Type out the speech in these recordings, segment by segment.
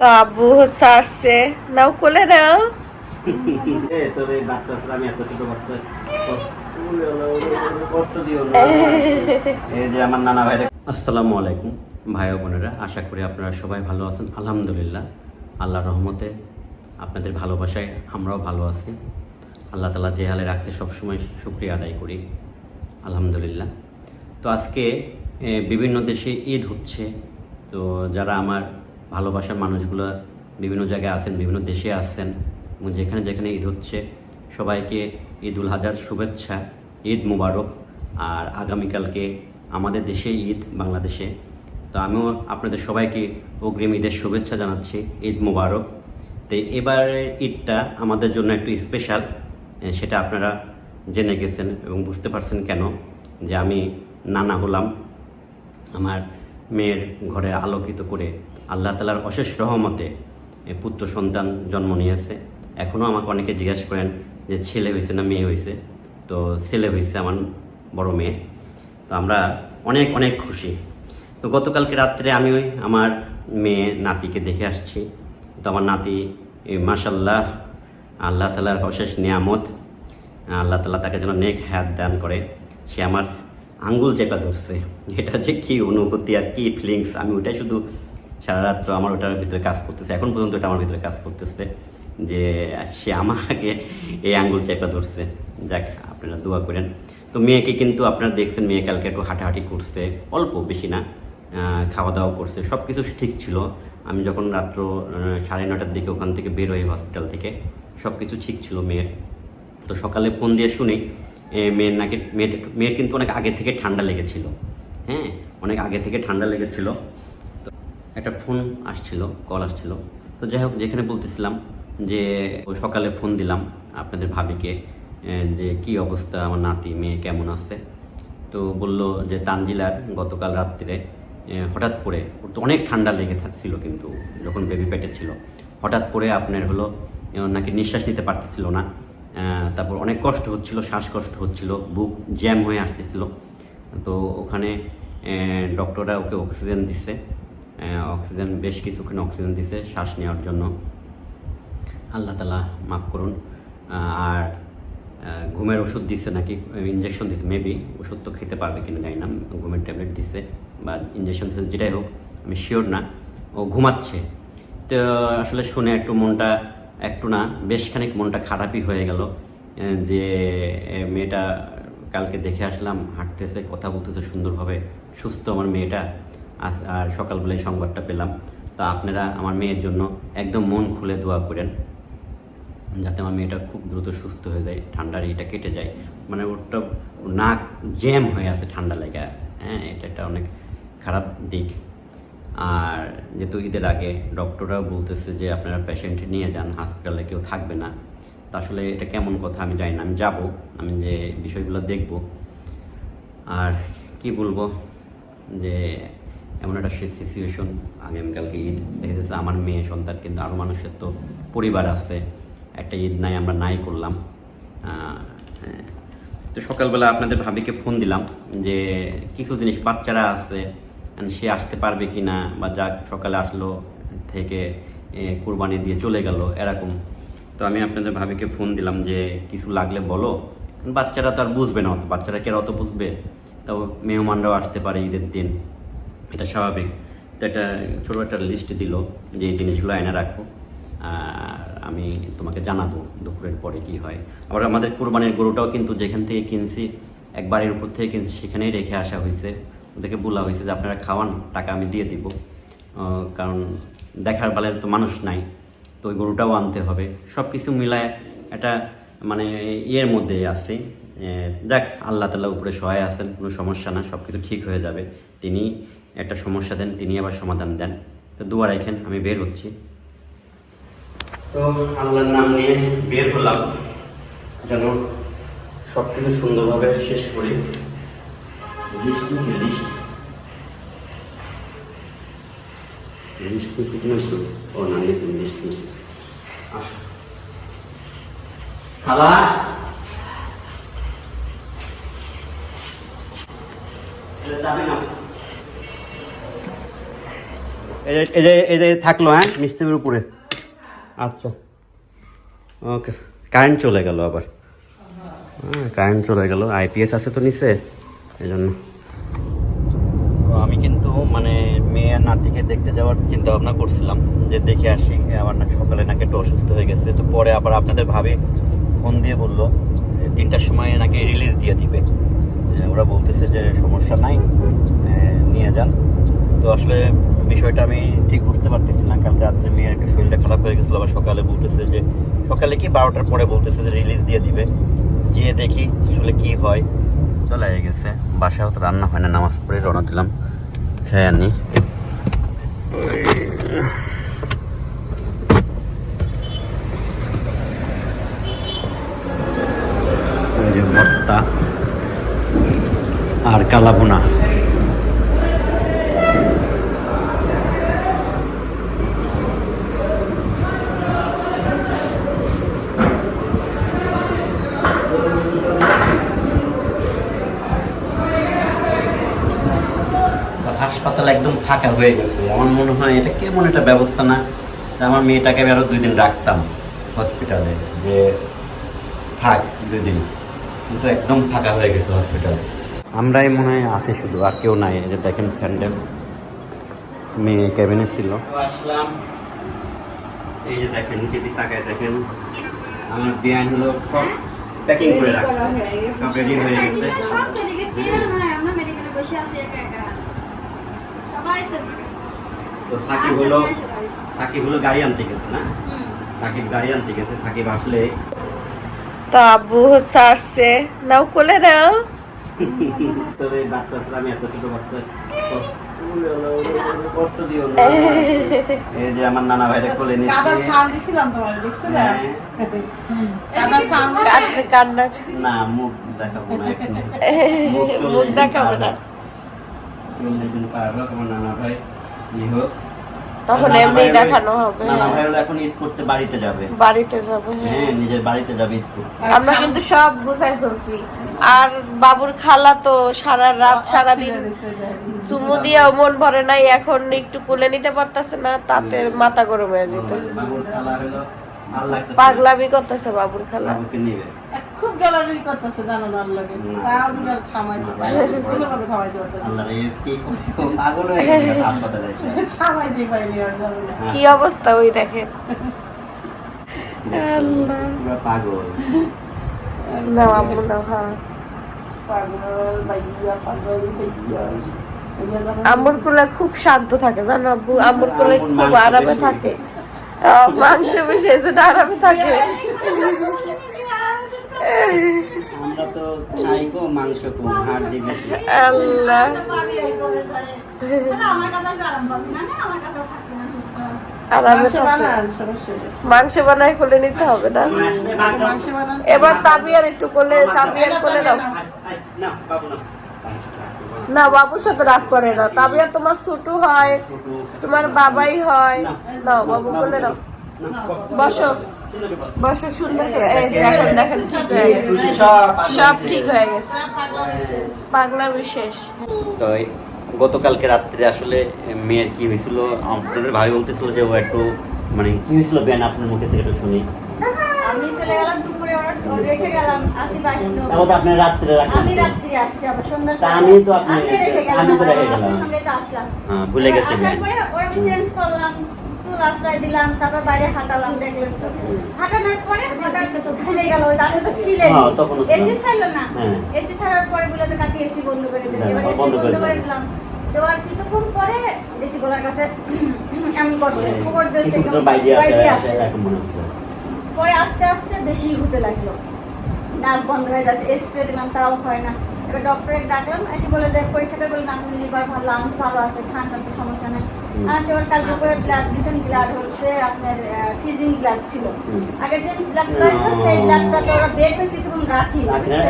তো আব্বু হচ্ছে আসছে। নাও কোলে নাও। এই যে আমার নানা ভাইরা আসসালামু আলাইকুম ভাই বোনেরা আশা করি আপনারা সবাই ভালো আছেন। আলহামদুলিল্লাহ আল্লাহর রহমতে আপনাদের ভালোবাসায় আমরাও ভালো আছি। আল্লাহ তালা যে হালে রাখছে সবসময় শুক্রিয়া আদায় করি। আলহামদুলিল্লাহ। তো আজকে বিভিন্ন দেশে ঈদ হচ্ছে। তো যারা আমার ভালোবাসার মানুষগুলো বিভিন্ন জায়গায় আছেন, বিভিন্ন দেশে আসছেন এবং যেখানে যেখানে ঈদ হচ্ছে, সবাইকে ঈদ উল হাজার শুভেচ্ছা, ঈদ মুবারক। আর আগামীকালকে আমাদের দেশে ঈদ, বাংলাদেশে। তো আমিও আপনাদের সবাইকে অগ্রিম ঈদের শুভেচ্ছা জানাচ্ছি, ঈদ মুবারক। তো এবারের ঈদটা আমাদের জন্য একটু স্পেশাল সেটা আপনারা জেনে গেছেন এবং বুঝতে পারছেন কেন যে আমি নানা হলাম। আমার মেয়ের ঘরে আলোকিত করে আল্লাহ তালার অশেষ রহমতে পুত্র সন্তান জন্ম নিয়েছে। এখনও আমাকে অনেকে জিজ্ঞাসা করেন যে ছেলে হয়েছে না মেয়ে হয়েছে? তো ছেলে হয়েছে আমার বড় মেয়ে। তো আমরা অনেক অনেক খুশি। তো গতকালকে রাত্রে আমি ওই আমার মেয়ে নাতিকে দেখে আসছি। তো আমার নাতি মাসাল্লাহ আল্লাহ তালার অশেষ নিয়ামত, আল্লাহ তালা তাকে যেন নেক হায়াত দান করে। সে আমার আঙ্গুল চেপা ধরছে। এটা যে কী অনুভূতি আর কী ফিলিংস আমি ওটাই শুধু সারা রাত্র আমার ওটার ভিতরে কাজ করতেছে। এখন পর্যন্ত এটা আমার ভিতরে কাজ করতেছে যে সে আমাকে এই আঙ্গুল চেপা ধরছে। যাক, আপনারা দোয়া করেন। তো মেয়েকে কিন্তু আপনারা দেখছেন, মেয়ে কালকে একটু হাঁটাহাঁটি করছে, অল্প বেশি না খাওয়া দাওয়া করছে সব কিছু ঠিক ছিল। আমি যখন রাত্র সাড়ে নটার দিকে ওখান থেকে বের হই হসপিটাল থেকে সব কিছু ঠিক ছিল মেয়ের। তো সকালে ফোন দিয়ে শুনি মেয়ের নাকি, মেয়ের মেয়ের কিন্তু অনেক আগে থেকে ঠান্ডা লেগেছিল। হ্যাঁ অনেক আগে থেকে ঠান্ডা লেগেছিল। তো একটা ফোন আসছিল, কল আসছিল। তো যাই হোক, যেখানে বলতেছিলাম যে, ওই সকালে ফোন দিলাম আপনাদের ভাবিকে যে কি অবস্থা, আমার নাতি, মেয়ে কেমন আছে? তো বলল যে, তানজিলার গতকাল রাত্রে হঠাৎ করে, ওর তো অনেক ঠান্ডা লেগে থাকছিল কিন্তু, যখন বেবি পেটে ছিল। হঠাৎ করে আপনার হলো নাকি নিঃশ্বাস নিতে পারতেছিল না। তারপর অনেক কষ্ট হচ্ছিল শ্বাসকষ্ট হচ্ছিল বুক জ্যাম হয়ে আসতেছিল। তো ওখানে ডক্টররা ওকে অক্সিজেন আহ, অক্সিজেন বেশ কিছুক্ষণ অক্সিজেন দিছে শ্বাস নেওয়ার জন্য। আল্লাহ তালা মাফ করুন। আর ঘুমের ওষুধ দিছে নাকি? ইঞ্জেকশন দিচ্ছে মেবি ওষুধ তো খেতে পারবে কিনা জানি না। ঘুমের ট্যাবলেট দিছে বা ইঞ্জেকশন দিচ্ছে যেটাই হোক আমি শিওর না। ও ঘুমাচ্ছে। তো আসলে শুনে একটু মনটা একটু না, বেশ খানিক মনটা খারাপই হয়ে গেল। যে মেয়েটা কালকে দেখে আসলাম, হাঁটতেছে, কথা বলতেছে সুন্দরভাবে, সুস্থ আমার মেয়েটা। আর সকালবেলায় সংবাদটা পেলাম। তা আপনারা আমার মেয়ের জন্য একদম মন খুলে দোয়া করেন, যাতে আমার মেয়েটা খুব দ্রুত সুস্থ হয়ে যায়, ঠান্ডার এটা কেটে যায়। মানে ওরটা নাক জ্যাম হয়ে আছে ঠান্ডা লেগে। হ্যাঁ এটা একটা অনেক খারাপ দিক। আর যেহেতু ঈদের আগে ডক্টররাও বলতেছে যে আপনারা পেশেন্ট নিয়ে যান হাসপাতালে কেউ থাকবে না। তা আসলে এটা কেমন কথা আমি জানি না। আমি যাব, আমি যে বিষয়গুলো দেখব। আর কি বলব? যে এমন একটা সিচুয়েশন আগামীকালকে ঈদ। দেখা যাচ্ছে আমার মেয়ে, সন্তান কিন্তু আরও মানুষের তো পরিবার আছে। একটা ঈদ নাই, আমরা নাই করলাম। হ্যাঁ। তো সকালবেলা আপনাদের ভাবিকে ফোন দিলাম যে কিছু জিনিস, বাচ্চারা আছে সে আসতে পারবে কি না বা যাক, সকালে আসলো থেকে কুরবানি দিয়ে চলে গেল, এরকম। তো আমি আপনাদের ভাবিকে ফোন দিলাম যে, কিছু লাগলে বলো। বাচ্চারা তো আর বুঝবে না অত বাচ্চারা কে আর অত বুঝবে? তো মেহমানরাও আসতে পারে ঈদের দিন, এটা স্বাভাবিক। তো একটা ছোটো একটা লিস্ট দিল যে, এই জিনিসগুলো এনে রাখো, আর আমি তোমাকে জানাব দুপুরের পরে কি হয়। আবার আমাদের কোরবানির গরুটাও কিন্তু যেখান থেকে কিনছি এক বাড়ির উপর থেকে কিনছি, সেখানেই রেখে আসা হয়েছে। ওদেরকে বলা হয়েছে যে আপনারা খাওয়ান, টাকা আমি দিয়ে দিব। কারণ দেখার বেলায় তো মানুষ নাই, তো ওই গরুটাও আনতে হবে। সব কিছু মিলায় একটা মানে ইয়ের মধ্যে আছে। দেখ, আল্লাহ তালা উপরে সহায় আছেন, কোনো সমস্যা না সব কিছু ঠিক হয়ে যাবে। তিনি একটা সমস্যা দেন, তিনি আবার সমাধান দেন। তো দুয়ার রাখেন, আমি বের হচ্ছি। তো আল্লাহর নাম নিয়ে বের হলাম, যেন সব কিছু সুন্দরভাবে শেষ করি। লিস্ট লিস্ট লিস্ট নিচ্ছি কিনা একটু ও না এই যে এই যে থাকল হ্যাঁ? মিস্ত্রির উপরে। আচ্ছা। ওকে কারেন্ট চলে গেল আবার। হ্যাঁ কারেন্ট চলে গেল। আইপিএস আছে তো নিচে, এই জন্য। আমি কিন্তু মানে মেয়ে আর নাতিকে দেখতে যাওয়ার চিন্তা ভাবনা করছিলাম, যে দেখে আসি আবার না সকালে নাকি একটু অসুস্থ হয়ে গেছে। তো পরে আবার আপনাদের ভাবে ফোন দিয়ে বলল তিনটার সময় নাকি রিলিজ দিয়ে দিবে। ওরা বলতেছে যে সমস্যা নাই নিয়ে যান। তো আসলে বিষয়টা আমি ঠিক বুঝতে পারতেছি না, কালকে রাত্রে মেয়ের একটু শরীরটা খারাপ হয়ে গেছিল, আবার সকালে বলতেছে যে, সকালে কি বারোটার পরে বলতেছে যে রিলিজ দিয়ে দিবে। গিয়ে দেখি আসলে কি হয়। তো লেগে গেছে, বাসায় তো রান্না হয় না, নামাজ পড়ে রওনা দিলাম। খেয়ে আনি এই যে ফাঁকা হয়ে গেছে। আমার মনে হয় এটা কেমন একটা ব্যবস্থা না? যে আমার মেয়েটাকে আমি আরও দুই দিন রাখতাম হসপিটালে যে থাক দুই দিন। কিন্তু একদম ফাঁকা হয়ে গেছে হসপিটালে আমরাই মনে হয় আছি শুধু আর কেউ নাই। যে দেখেন স্যান্ডেল মেয়ে ক্যাবিনে ছিল। আসলাম। এই যে দেখেন যদি তাকায় দেখেন আমার বিয়ান হলো সব প্যাকিং করে রাখছে। সব রেডি হয়ে গেছে সব চলে গেছে না আমরা মেডিকেলে বসে আছি একা একা সবাই চলে তো সাকিব হলো সাকিব হলো গাড়ি আনতে গেছে না? সাকিব গাড়ি আনতে গেছে সাকিব আসলে তো আব্বু হচ্ছে আসছে। নাও কোলে নাও তবে বাচ্চা ছিল আমি এত ছোট বাচ্চা কষ্ট- কষ্ট দিও না। এই যে আমার নানা ভাইটা কোলে কাদার নিচ্ছে সাউন্ড দিছিলাম তোমার দেখছিলে হ্যাঁ। কাদার সাউন্ড কান্না কান্না। না মুখ দেখাবো না মুখ দেখাবো না। চল্লিশ দিন পার হোক আমার নানা ভাই ই হোক তখন নানা এমনি দেখানো হবে। নানা ভাই হলো এখন ঈদ করতে বাড়িতে যাবে। বাড়িতে যাবে হ্যাঁ। হ্যাঁ নিজের বাড়িতে যাবে ঈদ করতে। আমরা কিন্তু সব বুঝাই ফেলছি। আর বাবুর খালা তো সারা রাত সারা দিন চুমু দিয়েও মন ভরে নাই এখন একটু কোলে নিতে পারতেছে না তাতে মাথা গরম হয়ে যেতেছে। বাবুর খালা হলো পাগলামি করতেছে বাবুর খালা। খুব ডলারি করতেছে জানো না লাগে। তাও আর থামাইতে পারে কোনোভাবে থামাইতে পারতেছে আল্লাহ রে কি পাগল হয়ে গেছে হাসপাতালে থামাইতে পারিনি আর কি অবস্থা ওই দেখেন? আল্লাহ। পুরো পাগল। না আম্মু না হ্যাঁ। পাগল ভাইয়া পাগল ভাইয়া। ভাইয়া আম্মুর কোলে খুব শান্ত থাকে জানো আব্বু? আম্মুর কোলে খুব আরামে থাকে। মাংস বেশি এই আরামে থাকে আমরা তো খাই কো মাংস হাড় আল্লাহ। বানাই নিতে হবে না। এবার তাবিয়ার একটু কোলে তাবিয়ার কোলে দাও। না বাবু না না বাবুর সাথে রাগ করে না। তাবিয়া তোমার ছোট হয় তোমার বাবাই হয়। নাও বাবু বলে নাও বসো। বসো সুন্দর এই দেখেন দেখেন ঠিক হয়ে গেছে। সব ঠিক হয়ে গেছে। পাগলা বিশেষ তো গতকালকে রাত্রে আসলে মেয়ের কি হয়েছিল? আপনাদের ভাই বলতেছিল যে ও একটু মানে কি হয়েছিল? বেন আপনার মুখে থেকে একটু শুনি। আমি চলে গেলাম রেখে গেলাম আসি তো রাত্রে আমি। রাত্রি আসছি আবার সন্ধ্যা তা আমি তো আপনি- রেখে গেলাম আমি তো রেখে গেলাম। আপনার তো আসলাম। হ্যাঁ ভুলে গেছে আসার পরে ওরা আমি চেঞ্জ করলাম চুল আশ্রয় দিলাম তারপর বাইরে হাঁটালাম দেখলেন তো। হাঁটানোর পরে হঠাৎ ঘুরে গেল ওই তাহলে তো ছিলেন হ্যাঁ। এসি ছাড়লো না। হ্যাঁ। এসি ছাড়ার পরে বলে তো কাকি এসি বন্ধ করে দিল হ্যাঁ, এবার এসি বন্ধ করে দিলাম। দিলাম। তো আর কিছুক্ষণ পরে এসি গোলার কাছে এমন করছে খবর দিয়েছে বাইরে আছে পরে আস্তে আস্তে বেশি হতে লাগল। নাক বন্ধ হয়ে যাচ্ছে স্প্রে দিলাম তাও হয় না। এবার ডক্টরে ডাকলাম এসে বলে যে পরীক্ষাতে বললেন আপনার লিভার ভালো লাংস ভালো আছে ঠান্ডা তো সমস্যা নেই। সে ওর কালকে ব্লাড দিয়েছেন ব্লাড হচ্ছে আপনার ফিজিং ব্লাড ছিল। আগের দিন ব্লাড সেই ব্লাডটা তো ওরা বের করে কিছুক্ষণ রাখি।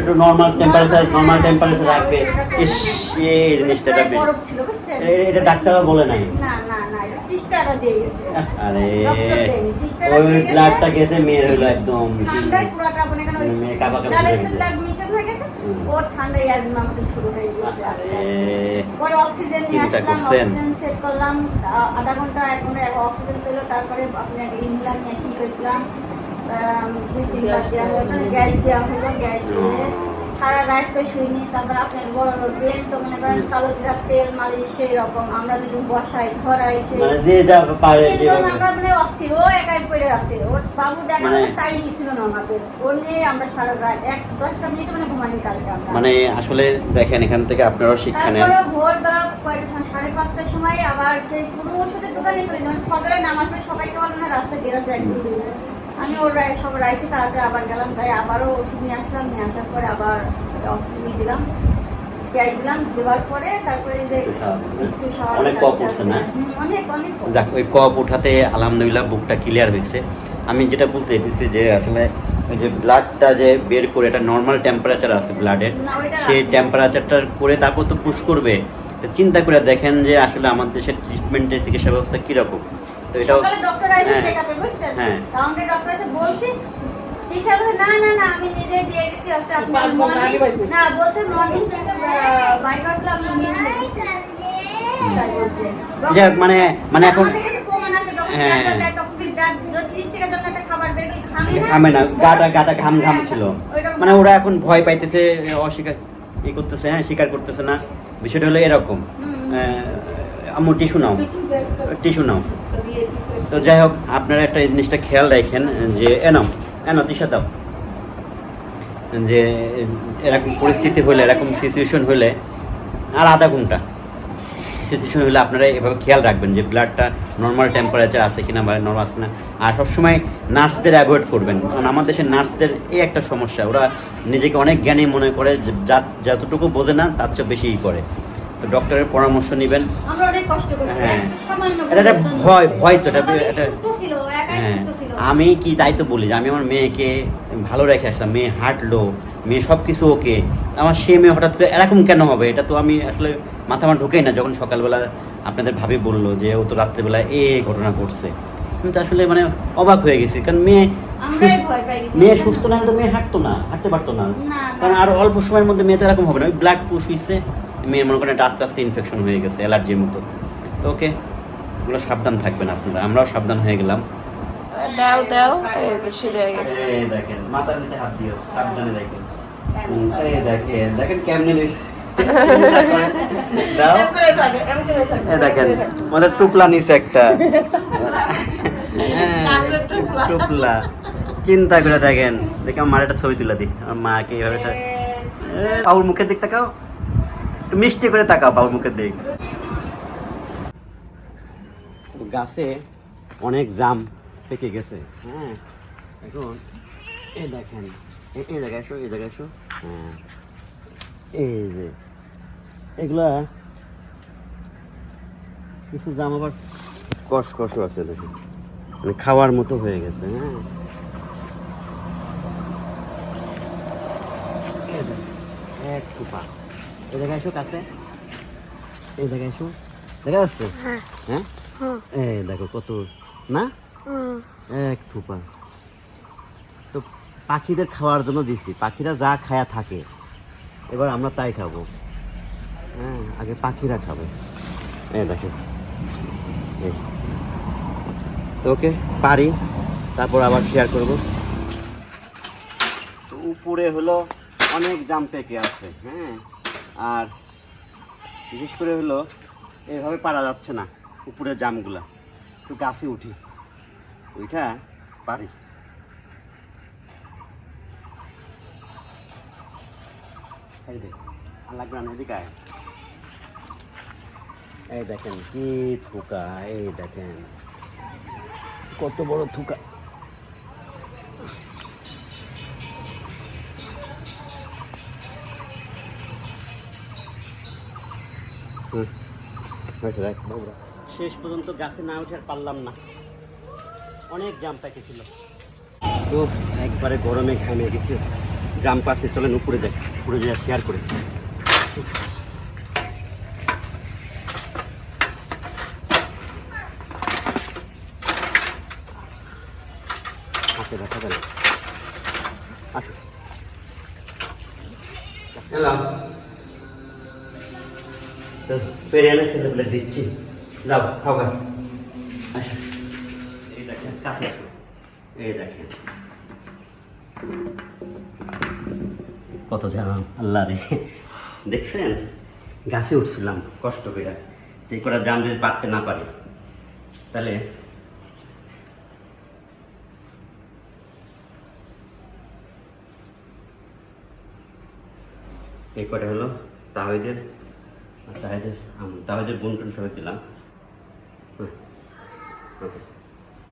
একটু নর্মাল টেম্পারেচার নর্মাল টেম্পারেচার রাখবে ইস এই জিনিসটা এটা বরফ ছিল বুঝছেন? এটা ডাক্তাররা বলে নাই। না না সিস্টাররা দিয়ে গেছে। আরে। ডক্টর দেয়নি, সিস্টাররা ওই ব্লাডটা গেছে। মেয়ের হলো একদম। ঠান্ডায় পুরাটা মনে করেন মেয়ে কাঁপা কাঁপা ব্লাডের হয়ে সাথে গেছে। ব্লাড মিশন হয়ে গেছে। ওর ঠান্ডা অ্যাজমা মতো শুরু হয়ে গেছে আস্তে আস্তে। পরে অক্সিজেন নিয়ে আসলাম অক্সিজেন সেট করলাম। আধা ঘণ্টা এক ঘণ্টা অক্সিজেন ছিল। তারপরে আপনার ইনহেলার নিয়ে এসে করেছিলাম? দুই তিনবার দেওয়া হলো। গ্যাস দেওয়া হলো। গ্যাস দিয়ে সারা রাত তো শুইনি তারপর আপনার বড় বেন তো মনে করেন কালো জিরা তেল মালিশ সেই রকম। আমরা দুজন বসাই ধরাই সেই মানে। আমরা মানে অস্থির ও একাই পড়ে আছে। ওর বাবু দেখার মানে- টাইমই ছিল না আমাদের। ও নিয়ে আমরা সারা রাত এক দশটা মিনিট মানে ঘুমাইনি কালকে আমরা। মানে আসলে দেখেন এখান থেকে আপনারাও শিক্ষা নেন। তারপরে ভোরবেলা কয়টার সময় সাড়ে পাঁচটার সময় আবার সেই পুরো ওষুধের দোকানে করে যখন ফজরের নামাজ পড়ে সবাইকে বলল না রাস্তা গেরাছে একদিন দুইজন। আমি ওর রায় সব রাইতে তাড়াতাড়ি আবার গেলাম যাই আবারও ওষুধ নিয়ে আসলাম নিয়ে আসার পরে আবার অক্সিজেন দিলাম কেয়াই দিলাম দেওয়ার পরে তারপরে যে একটু। অনেক কপ। উঠছে না? অনেক অনেক যাক ওই কপ উঠাতে আলহামদুলিল্লাহ বুকটা ক্লিয়ার হয়েছে আমি যেটা বলতে চাইতেছি যে আসলে ওই যে ব্লাডটা যে বের করে এটা নর্মাল টেম্পারেচার আছে ব্লাডের সেই টেম্পারেচারটা করে তারপর তো পুশ করবে তো চিন্তা করে দেখেন যে আসলে আমাদের দেশের ট্রিটমেন্টের চিকিৎসা ব্যবস্থা কীরকম তো এটাও ডক্টর আসে হ্যাঁ। চেকআপে বুঝছেন? হ্যাঁ। রাউন্ডে ডক্টর এসে বলছি চিকিৎসা বলে না না না আমি নিজে দিয়ে গেছি আছে আপনি পাঁচ ঘণ্টা আগে মর্নিং না বলছে মর্নিং শিফটে বাড়ি আসলে আমি মিলে গেছি। যাক, মানে- মানে এখন- যখন হ্যাঁ। খামি না? খামে না গাটা গাটা ঘাম ঘাম ছিল। মানে ওরা এখন ভয় পাইতেছে অস্বীকার ই করতেছে হ্যাঁ স্বীকার করতেছে না। বিষয়টা হলো এরকম। আম্মু টিস্যু নাও। টিস্যু নাও? তো যাই হোক, আপনারা একটা জিনিসটা খেয়াল রাখেন, যে এনাও এনাও তিসা দাও। যে এরকম পরিস্থিতি হলে, এরকম সিচুয়েশন হলে, আর আধা ঘণ্টা। সিচুয়েশন হলে আপনারা এভাবে খেয়াল রাখবেন যে ব্লাডটা নর্মাল টেম্পারেচার আছে কিনা বা নর্মাল আছে কিনা। আর সবসময় নার্সদের অ্যাভয়েড করবেন, কারণ আমাদের দেশের নার্সদের এই একটা সমস্যা। ওরা নিজেকে অনেক জ্ঞানী মনে করে যা- যতটুকু বোঝে না, তার চেয়ে বেশিই করে। তো ডক্টরের পরামর্শ নেবেন। আমরা অনেক কষ্ট করছি। হ্যাঁ। সামান্য এটা একটা ভয় ভয় তো এটা হ্যাঁ। আমি কি তাই তো বলি যে আমি আমার মেয়েকে ভালো রেখে আসলাম মেয়ে হাঁটলো মেয়ে সব কিছু ওকে। আমার সে মেয়ে হঠাৎ করে এরকম কেন হবে? এটা তো আমি আসলে মাথা আমার ঢুকেই না যখন সকালবেলা আপনাদের ভাবি বলল যে ও তো রাত্রেবেলা এ ঘটনা ঘটছে। আমি তো আসলে মানে অবাক হয়ে গেছি কারণ মেয়ে মেয়ে সুস্থ না হলে তো মেয়ে হাঁটতো না হাঁটতে পারতো না। কারণ আর অল্প সময়ের মধ্যে মেয়ে তো এরকম হবে না। ওই ব্লাড পুশ হয়েছে মেয়ের মনে করেন এটা আস্তে আস্তে ইনফেকশন হয়ে গেছে অ্যালার্জির মতো। তো ওকে ওগুলো সাবধান থাকবেন আপনারা। আমরাও সাবধান হয়ে গেলাম। দাও দাও এই যে শুরু গেছে। এই দেখেন মাথার নিচে হাত দিও সাবধানে দেখেন। এই দেখেন দেখেন কেমনে দাও। এরকম করে থাকে, এরকম করে থাকে, এই দেখেন এরকম করে থাকে। আমাদের টুপলা নিচে একটা। হ্যাঁ, টুপলা। চিন্তা করে দেখেন দেখে আমার মার একটা ছবি তুলে দিই। আমার মাকে এইভাবে একটা বাবুর মুখের দিক তাকাও। একটু মিষ্টি করে তাকাও বাবুর মুখের দিক গাছে অনেক জাম পেকে গেছে। হ্যাঁ এখন এই দেখেন, এই- জায়গায় এসো এই জায়গায় এসো হ্যাঁ এই যে, এগুলা কিছু জাম আবার কষ কষও আছে দেখুন মানে খাওয়ার মতো হয়ে গেছে হ্যাঁ। এক থুপা এই কাছে এই দেখা যাচ্ছে? হ্যাঁ। এই দেখো কত না? এক থুপা। তো পাখিদের খাওয়ার জন্য দিছি। পাখিরা যা খায়া থাকে। এবার আমরা তাই খাব। হ্যাঁ আগে পাখিরা খাবে। এই দেখো। তো ওকে পারি। তারপর আবার শেয়ার করব। তো উপরে হলো অনেক জাম পেকে আছে। হ্যাঁ। আর বিশেষ করে হলো, এভাবে পারা যাচ্ছে না উপরে জামগুলা। একটু গাছে উঠি। ওইটা পারি এই লাগবে না এই দেখেন কি থুকা, এই দেখেন। কত বড় থুকা। শেষ পর্যন্ত গাছে না উঠে আর পারলাম না। অনেক জাম পেকেছিল তো একবারে গরমে ঘামে গেছে। জাম পাশে চলেন উপরে যাই উপরে যাই শেয়ার করে। হাতে দেখা গেল। আসো। এলাম। পেরে এনে ছেলেগুলো দিচ্ছি। যাও আসো। এই দেখেন, কাছে এই দেখেন। কত জাম আল্লাহ রে। দেখছেন? গাছে উঠছিলাম, কষ্ট করে। এই কটা জাম যদি পারতে না পারি, তাহলে এই কটা হলো তাহিদের তাহিদের তাহাদের বোন সবাই দিলাম হ্যাঁ ওকে।